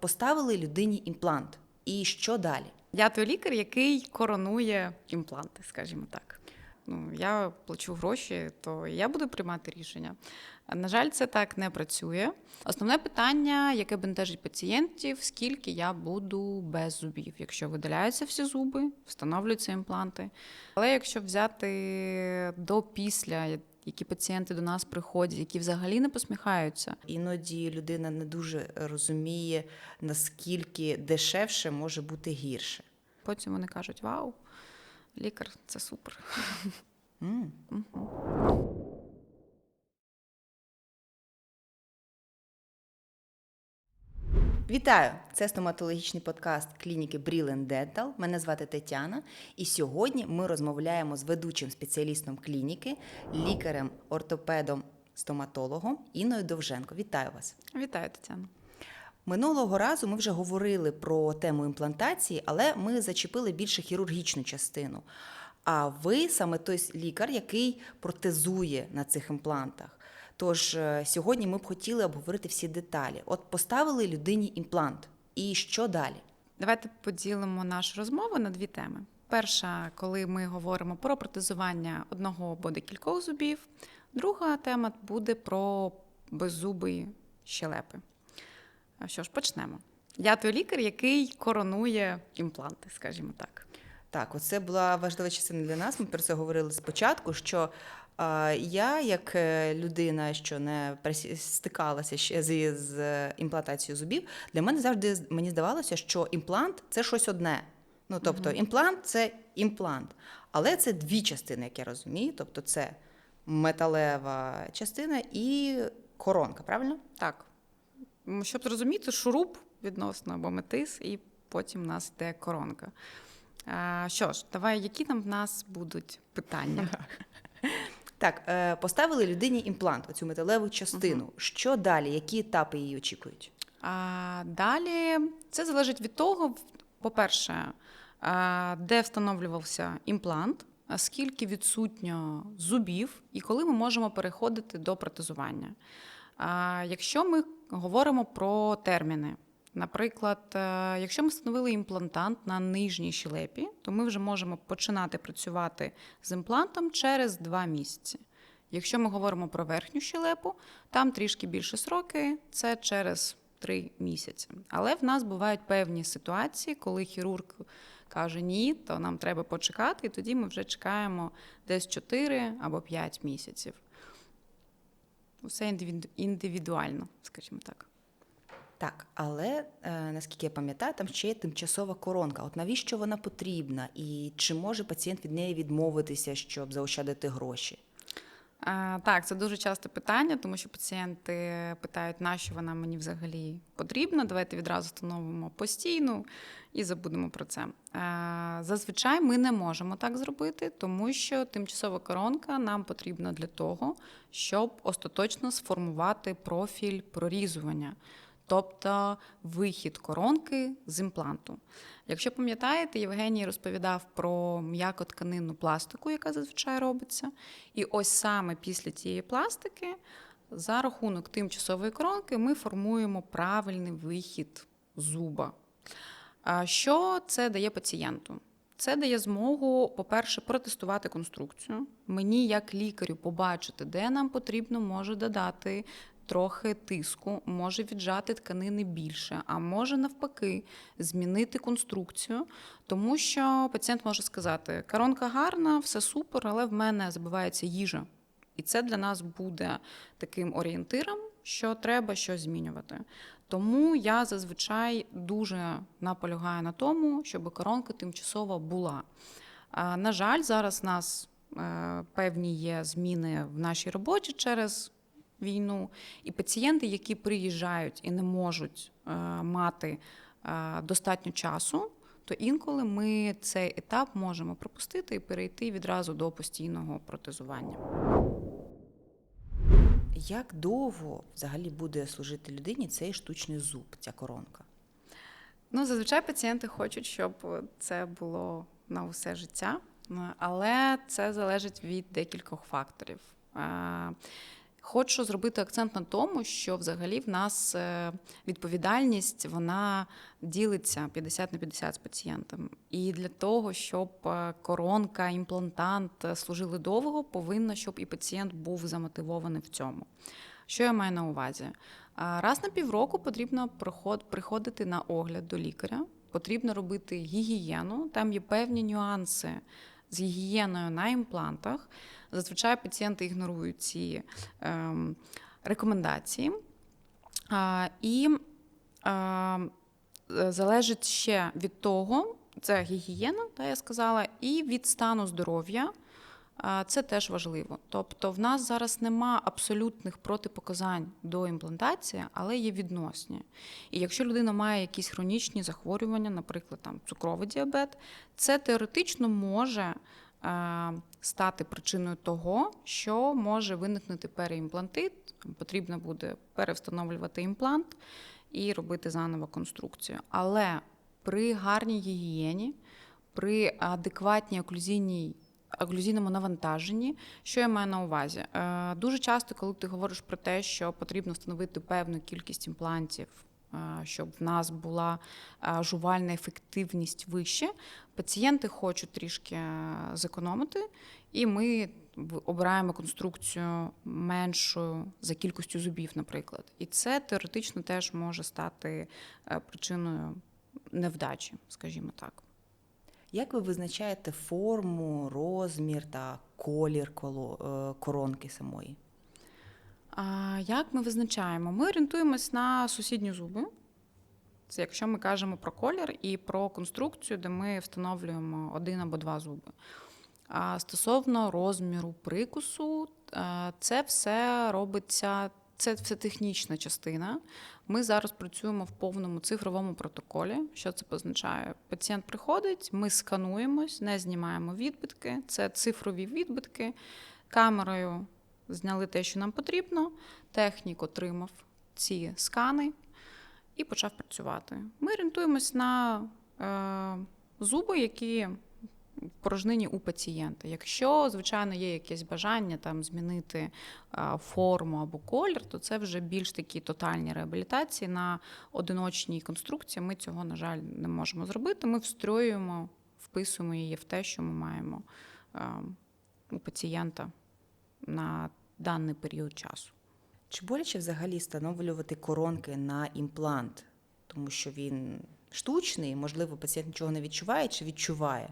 Поставили людині імплант. І що далі? Я той лікар, який коронує імпланти, скажімо так. Ну, я плачу гроші, то я буду приймати рішення. На жаль, це так не працює. Основне питання, яке бентежить пацієнтів, скільки я буду без зубів. Якщо видаляються всі зуби, встановлюються імпланти. Але якщо взяти до після, які пацієнти до нас приходять, які взагалі не посміхаються, Іноді людина не дуже розуміє, наскільки дешевше може бути гірше. потім вони кажуть: Вау, лікар, це супер. М. Вітаю! Це стоматологічний подкаст клініки Brilliant Dental. Мене звати Тетяна, і сьогодні ми розмовляємо з ведучим спеціалістом клініки, лікарем, ортопедом, стоматологом Інною Довженко. Вітаю вас! Вітаю, Тетяна. Минулого разу ми вже говорили про тему імплантації, але ми зачепили більше хірургічну частину. А ви саме той лікар, який протезує на цих імплантах. Тож е, сьогодні ми б хотіли обговорити всі деталі. От поставили людині імплант, і що далі? Давайте поділимо нашу розмову на дві теми. Перша, коли ми говоримо про протезування одного або декількох зубів. Друга тема буде про беззубі щелепи. Що ж, почнемо. Я той лікар, який коронує імпланти, скажімо так. Так, оце була важлива частина для нас. Ми про це говорили спочатку. Що я, як е, людина, що не стикалася ще з, з імплантацією зубів, для мене завжди мені здавалося, що імплант це щось одне. Ну тобто, імплант це імплант, але це дві частини, як я розумію. Тобто, це металева частина і коронка, правильно? Так. Щоб зрозуміти, шуруп відносно або метис, і потім в нас йде коронка. Що ж, давай, які там в нас будуть питання? Так, е, поставили людині імплант, оцю металеву частину. Що далі? Які етапи її очікують? А, далі це залежить від того, по-перше, де встановлювався імплант, скільки відсутньо зубів, і коли ми можемо переходити до протезування. А, якщо ми говоримо про терміни, наприклад, е, якщо ми встановили імплантант на нижній щелепі, то ми вже можемо починати працювати з імплантом через два місяці. Якщо ми говоримо про верхню щелепу, там трішки більше сроки, це через три місяці. Але в нас бувають певні ситуації, коли хірург каже ні, то нам треба почекати, і тоді ми вже чекаємо десь 4 або 5 місяців. Усе індивіду- індивідуально, скажімо так. Так, але е, наскільки я пам'ятаю, там ще є тимчасова коронка. От навіщо вона потрібна? І чи може пацієнт від неї відмовитися, щоб заощадити гроші? А, так, це дуже часте питання, тому що пацієнти питають, нащо вона мені взагалі потрібна. Давайте відразу встановимо постійну і забудемо про це. А, зазвичай ми не можемо так зробити, тому що тимчасова коронка нам потрібна для того, щоб остаточно сформувати профіль прорізування. Тобто вихід коронки з імпланту. Якщо пам'ятаєте, Євгеній розповідав про м'якотканинну пластику, яка зазвичай робиться. І ось саме після цієї пластики, за рахунок тимчасової коронки, ми формуємо правильний вихід зуба. Що це дає пацієнту? Це дає змогу, по-перше, протестувати конструкцію. Мені, як лікарю, побачити, де нам потрібно може додати трохи тиску, може віджати тканини більше, а може навпаки змінити конструкцію, тому що пацієнт може сказати: коронка гарна, все супер, але в мене забивається їжа. І це для нас буде таким орієнтиром, що треба щось змінювати. Тому я зазвичай дуже наполягаю на тому, щоб коронка тимчасова була. На жаль, зараз в нас е, певні є зміни в нашій роботі через війну, і пацієнти, які приїжджають і не можуть е, мати е, достатньо часу, то інколи ми цей етап можемо пропустити і перейти відразу до постійного протезування. Як довго взагалі буде служити людині цей штучний зуб, ця коронка? Ну, зазвичай пацієнти хочуть, щоб це було на усе життя, але це залежить від декількох факторів. Е, Хочу зробити акцент на тому, що взагалі в нас е, відповідальність вона ділиться 50 на 50 з пацієнтом. І для того, щоб е, коронка, імплантант е, служили довго, повинно, щоб і пацієнт був замотивований в цьому. Що я маю на увазі? Раз на півроку потрібно приходити на огляд до лікаря, потрібно робити гігієну. Там є певні нюанси з гігієною на імплантах. Зазвичай пацієнти ігнорують ці ем, рекомендації. А, і а, е, залежить ще від того, це гігієна, та я сказала, і від стану здоров'я. Це теж важливо. Тобто, в нас зараз нема абсолютних протипоказань до імплантації, але є відносні. І якщо людина має якісь хронічні захворювання, наприклад, там цукровий діабет, це теоретично може е, стати причиною того, що може виникнути переімплантит. Потрібно буде перевстановлювати імплант і робити заново конструкцію. Але при гарній гігієні, при адекватній оклюзійній оклюзійному навантаженні. Що я маю на увазі? Е, Дуже часто, коли ти говориш про те, що потрібно встановити певну кількість імплантів, е, щоб в нас була е, жувальна ефективність вище, пацієнти хочуть трішки зекономити, і ми обираємо конструкцію меншою за кількістю зубів, наприклад. І це теоретично теж може стати причиною невдачі, скажімо так. Як ви визначаєте форму, розмір та колір е, коронки самої? А як ми визначаємо? Ми орієнтуємось на сусідні зуби. Це якщо ми кажемо про колір і про конструкцію, де ми встановлюємо один або два зуби. А стосовно розміру прикусу, е, це все робиться, це все технічна частина. Ми зараз працюємо в повному цифровому протоколі. Що це позначає? Пацієнт приходить, ми скануємось, не знімаємо відбитки. Це цифрові відбитки. Камерою зняли те, що нам потрібно. Технік отримав ці скани і почав працювати. Ми орієнтуємось на е, зуби, які порожнині у пацієнта. Якщо, звичайно, є якесь бажання там змінити форму або колір, то це вже більш такі тотальні реабілітації на одиночній конструкції. Ми цього, на жаль, не можемо зробити. Ми встроюємо, вписуємо її в те, що ми маємо у пацієнта на даний період часу. Чи боляче взагалі встановлювати коронки на імплант, тому що він штучний, можливо, пацієнт нічого не відчуває чи відчуває?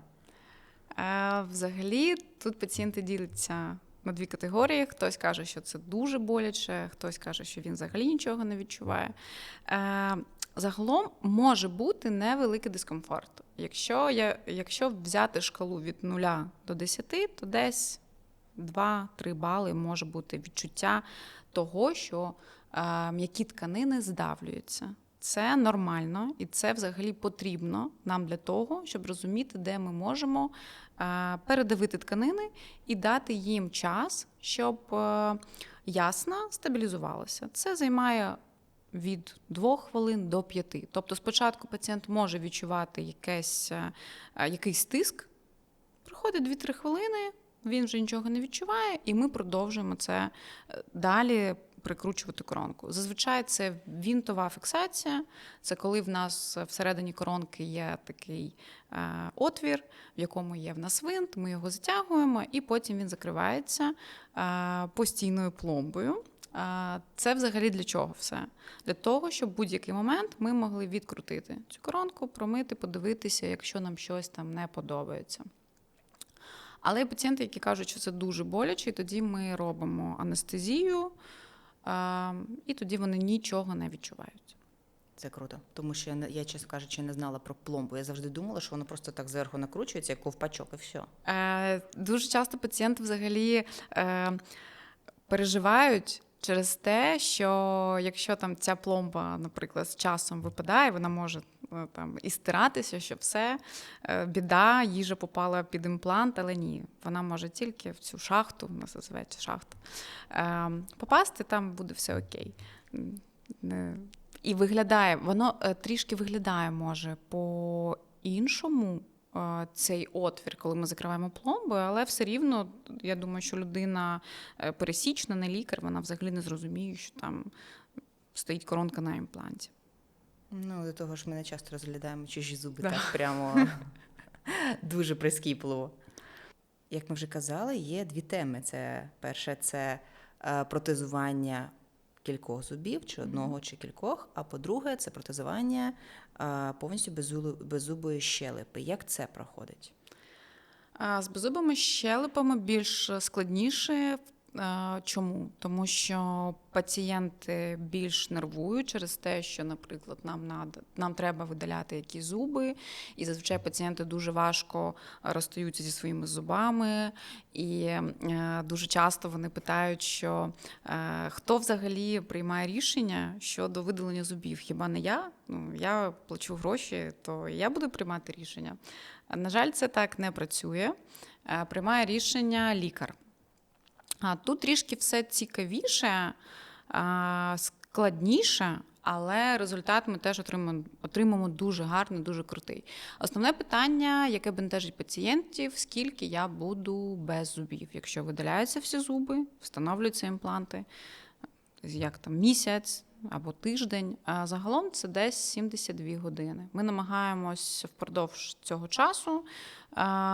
Е, Взагалі, тут пацієнти діляться на дві категорії. Хтось каже, що це дуже боляче, хтось каже, що він взагалі нічого не відчуває. Е, Загалом може бути невеликий дискомфорт. Якщо, я, якщо взяти шкалу від 0 до 10, то десь 2-3 бали може бути відчуття того, що е, м'які тканини здавлюються. Це нормально і це взагалі потрібно нам для того, щоб розуміти, де ми можемо е, передавити тканини і дати їм час, щоб е, ясна стабілізувалася. Це займає від 2 хвилин до 5. Тобто, спочатку пацієнт може відчувати якесь, е, якийсь тиск, проходить 2-3 хвилини, він вже нічого не відчуває, і ми продовжуємо це далі прикручувати коронку. Зазвичай це вінтова фіксація. Це коли в нас всередині коронки є такий е, отвір, в якому є в нас винт, ми його затягуємо, і потім він закривається е, постійною пломбою. Е, Це взагалі для чого все? Для того, щоб в будь-який момент ми могли відкрутити цю коронку, промити, подивитися, якщо нам щось там не подобається. Але є пацієнти, які кажуть, що це дуже боляче, і тоді ми робимо анестезію, і тоді вони нічого не відчувають. Це круто, тому що я, я чесно кажучи, не знала про пломбу. Я завжди думала, що воно просто так зверху накручується, як ковпачок, і все. Е, Дуже часто пацієнти взагалі е, переживають через те, що якщо там ця пломба, наприклад, з часом випадає, вона може е, там і стиратися, що все, е, біда, їжа попала під імплант, але ні, вона може тільки в цю шахту, нас називається шахта, е, попасти, там буде все окей. І виглядає, воно е, трішки виглядає може по-іншому. Е, цей отвір, коли ми закриваємо пломби, але все рівно, я думаю, що людина е, пересічна, не лікар, вона взагалі не зрозуміє, що там стоїть коронка на імпланті. Ну, до того ж, ми не часто розглядаємо чужі зуби Да. так прямо дуже прискіпливо. Як ми вже казали, є дві теми. Це перше це е, протезування кількох зубів, чи одного, чи кількох. А по-друге, це протезування е, повністю беззубої щелепи. Як це проходить? З беззубими щелепами більш складніше. Е, Чому? Тому що пацієнти більш нервують через те, що, наприклад, нам надо, нам треба видаляти якісь зуби, і зазвичай пацієнти дуже важко розстаються зі своїми зубами, і е, дуже часто вони питають, що е, хто взагалі приймає рішення щодо видалення зубів? Хіба не я? Ну я плачу гроші, то я буду приймати рішення. На жаль, це так не працює. Е, Приймає рішення лікар. А тут трішки все цікавіше, складніше, але результат ми теж отримаємо, отримаємо дуже гарний, дуже крутий. Основне питання, яке бентежить пацієнтів, скільки я буду без зубів. Якщо видаляються всі зуби, встановлюються імпланти, як там місяць або тиждень. А загалом це десь 72 години. Ми намагаємось впродовж цього часу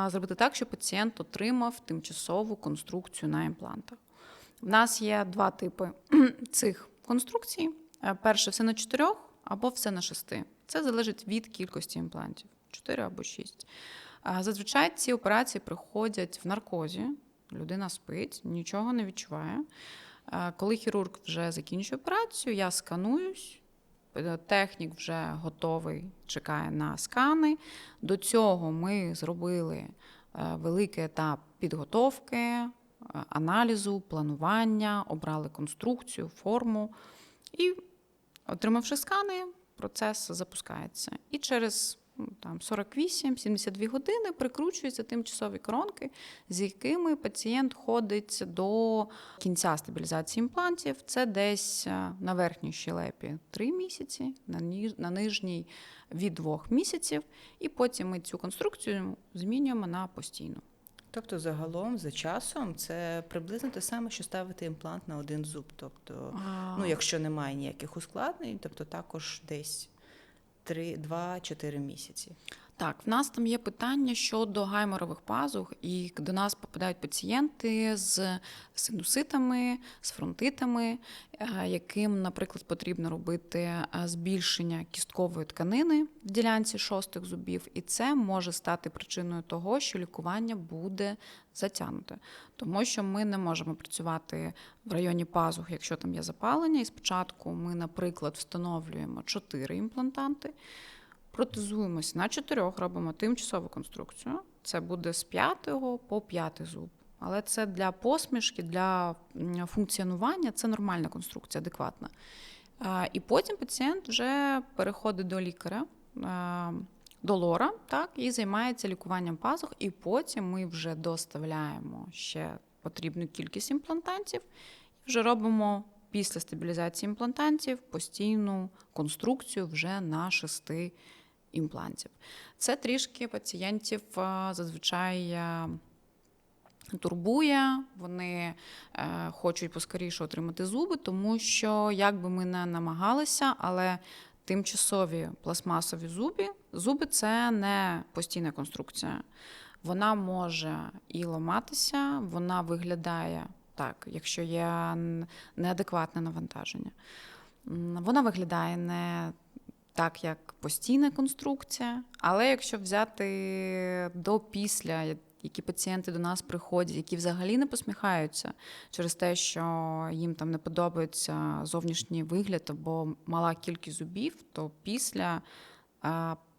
зробити так, щоб пацієнт отримав тимчасову конструкцію на імплантах. В нас є два типи цих конструкцій: Е, перше все на чотирьох або все на шести. Це залежить від кількості імплантів 4 або 6. Зазвичай ці операції проходять в наркозі. Людина спить, нічого не відчуває. Е, Коли хірург вже закінчує операцію, я скануюсь. е, Технік вже готовий, чекає на скани. До цього ми зробили е, великий етап підготовки, аналізу, планування, обрали конструкцію, форму. І, отримавши скани, процес запускається. І через там, 48-72 години прикручуються тимчасові коронки, з якими пацієнт ходить до кінця стабілізації імплантів. Це десь е, на верхній щелепі 3 місяці, на, ніж, на нижній від 2 місяців. І потім ми цю конструкцію змінюємо на постійну. Тобто, загалом, за часом, це приблизно те саме, що ставити імплант на один зуб. Тобто, ну, якщо немає ніяких ускладнень, тобто також десь 2-4 місяці. Так, в нас там є питання щодо гайморових пазух, і до нас попадають пацієнти з синуситами, з фронтитами, е, яким, наприклад, потрібно робити е, збільшення кісткової тканини в ділянці шостих зубів, і це може стати причиною того, що лікування буде затягнуте, тому що ми не можемо працювати в районі пазух, якщо там є запалення. І спочатку ми, наприклад, встановлюємо чотири імплантанти. Протезуємось на чотирьох, робимо тимчасову конструкцію. Це буде з п'ятого по п'ятий зуб. Але це для посмішки, для функціонування це нормальна конструкція, адекватна. І потім пацієнт вже переходить до лікаря, до лора, так, і займається лікуванням пазух. І потім ми вже доставляємо ще потрібну кількість імплантантів і вже робимо після стабілізації імплантантів постійну конструкцію вже на шести імплантів. Це трішки пацієнтів зазвичай турбує, вони е, хочуть поскоріше отримати зуби, тому що, як би ми не намагалися, але тимчасові пластмасові зуби, зуби це не постійна конструкція. Вона може і ламатися, вона виглядає так, якщо є неадекватне навантаження. Вона виглядає не так, як постійна конструкція, але якщо взяти до після, які пацієнти до нас приходять, які взагалі не посміхаються через те, що їм там не подобається зовнішній вигляд або мала кількість зубів, то після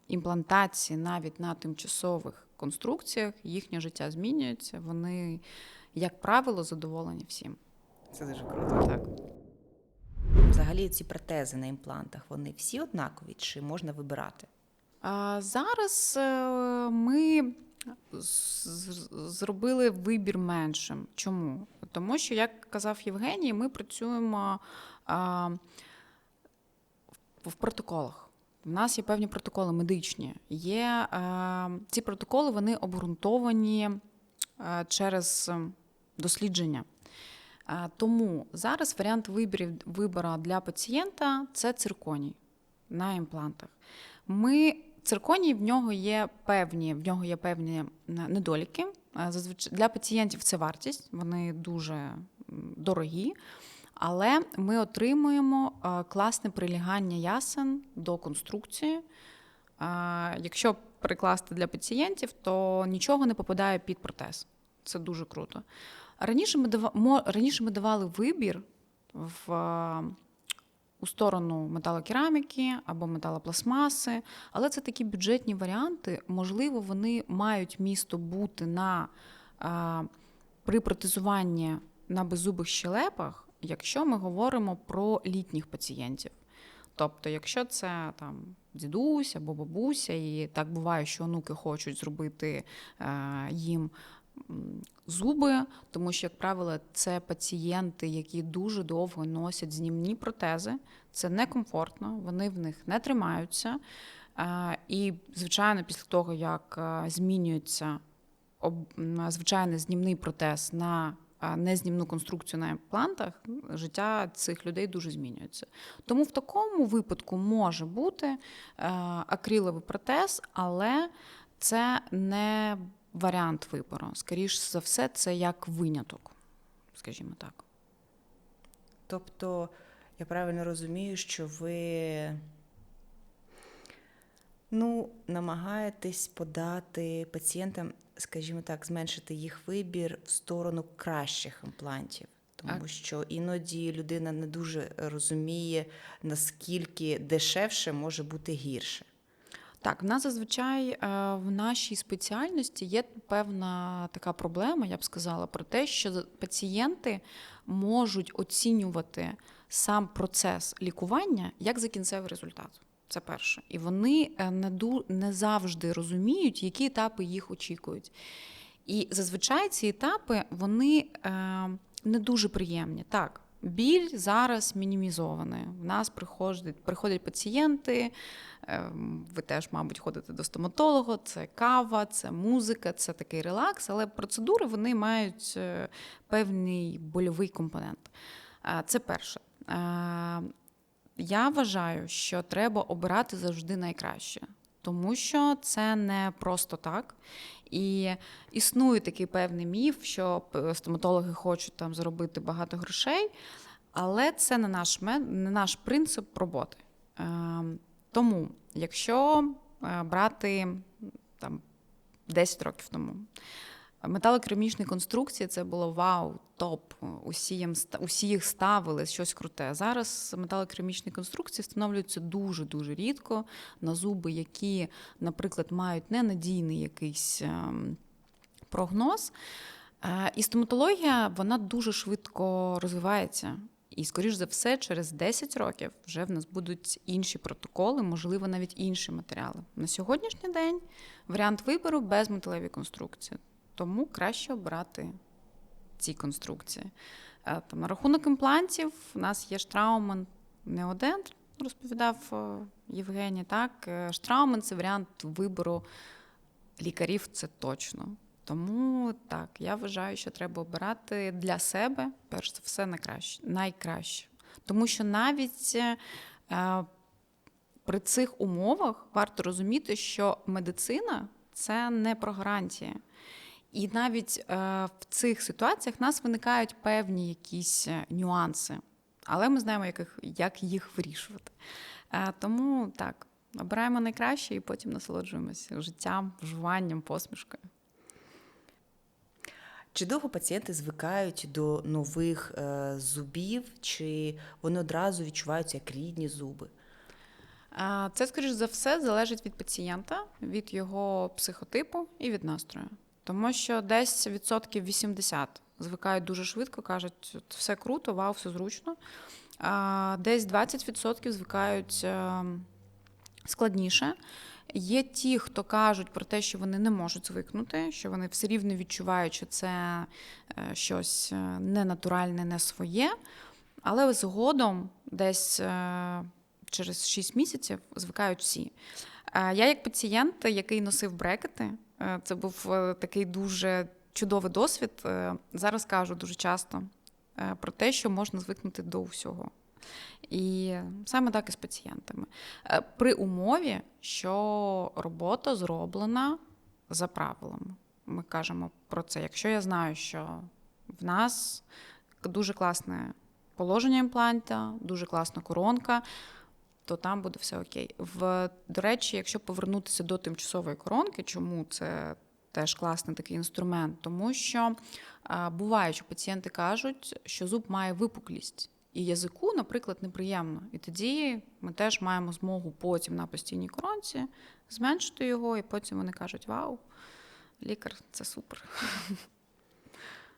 імплантації навіть на тимчасових конструкціях їхнє життя змінюється. Вони, як правило, задоволені всім. Це дуже круто. Так. Взагалі, ці протези на імплантах, вони всі однакові, чи можна вибирати? А Зараз е, ми зробили вибір меншим. Чому? Тому що, як казав Євгеній, ми працюємо а, в- протоколах. В нас є певні протоколи медичні. Є е, ці протоколи, вони обґрунтовані е, через дослідження. Е, тому зараз варіант виборів вибору для пацієнта це цирконій на імплантах. Ми цирконій в нього є певні, в нього є певні недоліки. Е, для пацієнтів це вартість, вони дуже дорогі. Але ми отримуємо е, класне прилягання ясен до конструкції. Якщо перекласти для пацієнтів, то нічого не попадає під протез. Це дуже круто. Раніше ми, дава- мо- раніше ми давали вибір в, е, у сторону металокераміки або металопластмаси, але це такі бюджетні варіанти. Можливо, вони мають місто бути на, е, при протезуванні на беззубих щелепах, якщо ми говоримо про літніх пацієнтів. Тобто, якщо це там дідусь або бабуся, і так буває, що онуки хочуть зробити е, їм зуби, тому що, як правило, це пацієнти, які дуже довго носять знімні протези. Це некомфортно, вони в них не тримаються. І, звичайно, після того, як змінюється звичайний знімний протез на незнімну конструкцію на імплантах, життя цих людей дуже змінюється. Тому в такому випадку може бути акриловий протез, але це не варіант вибору. Скоріше за все, це як виняток, скажімо так. Тобто, я правильно розумію, що ви ну, намагаєтесь подати пацієнтам, скажімо так, зменшити їх вибір в сторону кращих імплантів. Тому що іноді людина не дуже розуміє, наскільки дешевше може бути гірше. Так, в нас зазвичай е, в нашій спеціальності є певна така проблема, я б сказала, про те, що пацієнти можуть оцінювати сам процес лікування як за кінцевий результат. Це перше. І вони е, не, завжди розуміють, які етапи їх очікують. І зазвичай ці етапи вони е, не дуже приємні. Так, біль зараз мінімізований. В нас приходять, приходять пацієнти. е, Ви теж, мабуть, ходите до стоматолога, це кава, це музика, це такий релакс, але процедури вони мають е, певний больовий компонент. Е, Це перше. Е, Я вважаю, що треба обирати завжди найкраще, тому що це не просто так. І існує такий певний міф, що стоматологи хочуть там заробити багато грошей, але це не наш, не наш принцип роботи. Ем, Тому, якщо е, брати там 10 років тому. Металокерамічні конструкції це було вау, топ. Усі, їм, усі їх ставили щось круте. Зараз металокерамічні конструкції встановлюються дуже-дуже рідко на зуби, які, наприклад, мають ненадійний якийсь ем, прогноз. Е, І стоматологія вона дуже швидко розвивається. І, скоріш за все, через 10 років вже в нас будуть інші протоколи, можливо, навіть інші матеріали. На сьогоднішній день варіант вибору без металевої конструкції. Тому краще обрати ці конструкції. Е, Там, на рахунок імплантів у нас є Штраумен не один, розповідав е, Євгеній. Так, Е, Штраумен це варіант вибору лікарів, це точно. Тому так, я вважаю, що треба обирати для себе, перш за все, найкраще. найкраще. Тому що навіть е, при цих умовах варто розуміти, що медицина це не про гарантії. І навіть е, в цих ситуаціях в нас виникають певні якісь е, нюанси, але ми знаємо, як їх, як їх вирішувати. Е, тому так, обираємо найкраще і потім насолоджуємося життям, вживанням, посмішкою. Чи довго пацієнти звикають до нових е, зубів, чи вони одразу відчуваються як рідні зуби? Це, скоріш за все, залежить від пацієнта, від його психотипу і від настрою. Тому що десь відсотків 80 звикають дуже швидко, кажуть, все круто, вау, все зручно. А десь 20% звикають е, складніше. Є ті, хто кажуть про те, що вони не можуть звикнути, що вони все рівно відчувають, що це е, щось е, ненатуральне, не своє. Але згодом десь через 6 місяців звикають всі. Я, як пацієнт, який носив брекети, це був е, такий дуже чудовий досвід. Е, Зараз кажу дуже часто е, про те, що можна звикнути до всього. І саме так і з пацієнтами. Е, При умові, що робота зроблена за правилами. Ми кажемо про це. Якщо я знаю, що в нас дуже класне положення імпланта, дуже класна коронка, то там буде все окей. В, до речі, якщо повернутися до тимчасової коронки, чому це теж класний такий інструмент? Тому що буває, що пацієнти кажуть, що зуб має випуклість. І язику, наприклад, неприємно. І тоді ми теж маємо змогу потім на постійній коронці зменшити його, і потім вони кажуть: Вау, лікар, це супер.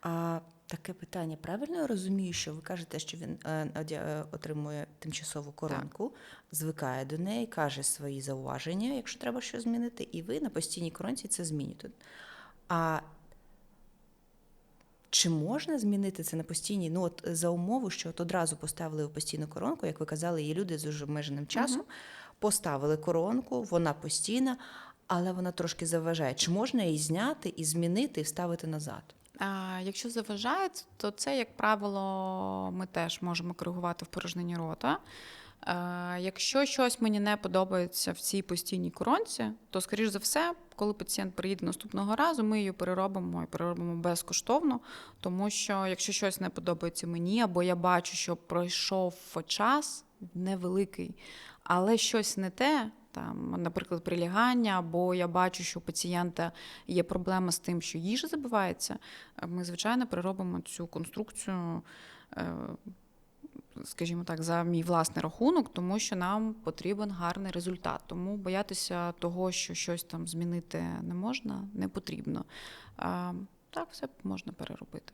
А таке питання. Правильно я розумію, що ви кажете, що він е, е, отримує тимчасову коронку, звикає до неї, каже свої зауваження, якщо треба щось змінити, і ви на постійній коронці це змінюєте. А чи можна змінити це на постійній? Ну, от за умову, що от одразу поставили в постійну коронку, як ви казали, є люди з обмеженим часом, поставили коронку, вона постійна, але вона трошки заважає. Чи можна її зняти і змінити і вставити назад? Якщо заважає, то це, як правило, ми теж можемо коригувати в порожнині рота. Якщо щось мені не подобається в цій постійній коронці, то, скоріш за все, коли пацієнт приїде наступного разу, ми її переробимо і переробимо безкоштовно, тому що якщо щось не подобається мені, або я бачу, що пройшов час невеликий, але щось не те. Там, наприклад, прилягання, або я бачу, що у пацієнта є проблема з тим, що їжа забивається. Ми, звичайно, переробимо цю конструкцію, е, скажімо так, за мій власний рахунок, тому що нам потрібен гарний результат. Тому боятися того, що щось там змінити не можна, не потрібно. А, Так, все можна переробити.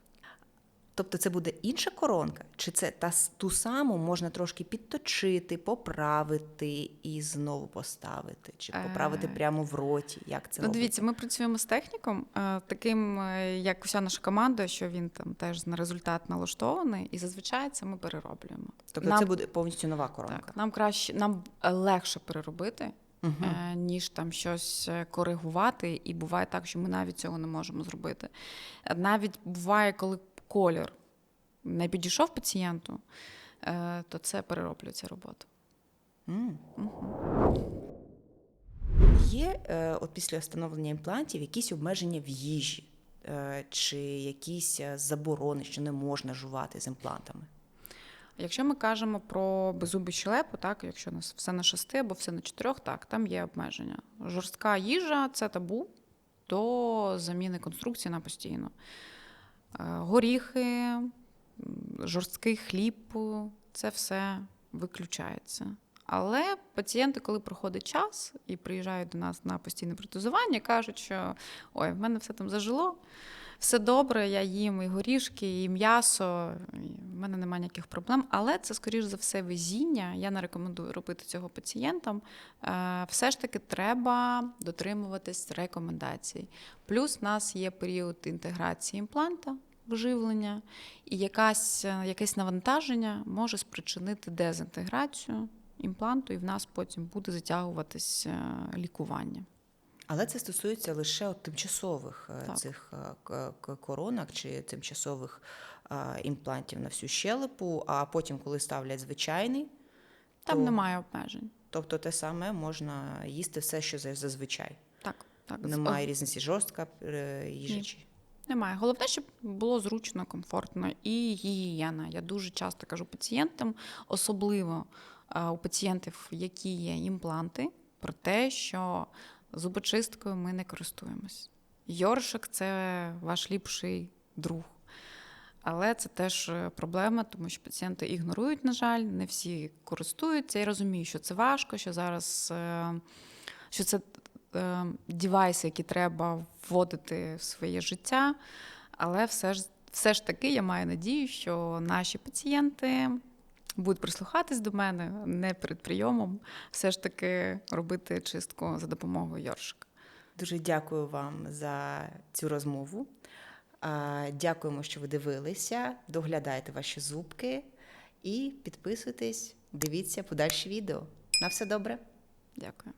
Тобто це буде інша коронка, чи це та ту саму можна трошки підточити, поправити і знову поставити, чи поправити Е, прямо в роті? Як це Ну, дивіться, ми працюємо з техніком, е, таким, е, як уся наша команда, що він там теж на результат налаштований, і зазвичай це ми перероблюємо. Тобто нам- це буде повністю нова коронка. Так, нам краще, нам легше переробити, е, ніж там щось коригувати. І буває так, що ми навіть цього не можемо зробити. Навіть буває, коли колір не підійшов пацієнту, е, то це перероблюється робота. М. Є е, от після встановлення імплантів якісь обмеження в їжі, е, чи якісь заборони, що не можна жувати з імплантами? Якщо ми кажемо про беззубі щелепу, так, якщо нас все на шести або все на чотирьох, так, там є обмеження. Жорстка їжа це табу до заміни конструкції на постійно. Е, Горіхи, жорсткий хліб це все виключається. Але пацієнти, коли проходить час і приїжджають до нас на постійне протезування, кажуть, що ой, в мене все там зажило, все добре, я їм і горішки, і м'ясо, в мене немає ніяких проблем. Але це, скоріш за все, везіння. Я не рекомендую робити цього пацієнтам. Е, Все ж таки треба дотримуватись рекомендацій. Плюс в нас є період інтеграції імпланта. Вживлення, і якась, е, якесь навантаження може спричинити дезінтеграцію імпланту, і в нас потім буде затягуватись е, лікування. Але це стосується лише от тимчасових е, Так. цих е, коронок чи тимчасових е, імплантів на всю щелепу, а потім, коли ставлять звичайний, Там то- немає обмежень. тобто те саме можна їсти все, що зазвичай. Так, так. Немає різниці жорстка їжа Ні. чи Немає. Головне, щоб було зручно, комфортно і гігієна. Я дуже часто кажу пацієнтам, особливо у пацієнтів, які є імпланти, про те, що зубочисткою ми не користуємось. Йоршик це ваш ліпший друг. Але це теж е, проблема, тому що пацієнти ігнорують, на жаль, не всі користуються. Я розумію, що це важко, що зараз е, що це е, девайси, які треба вводити в своє життя. Але все ж, все ж таки я маю надію, що наші пацієнти будуть прислухатись до мене не перед прийомом, все ж таки робити чистку за допомогою йоршика. Дуже дякую вам за цю розмову. Дякуємо, що ви дивилися. Доглядайте ваші зубки і підписуйтесь дивіться подальші відео. На все добре. Дякую.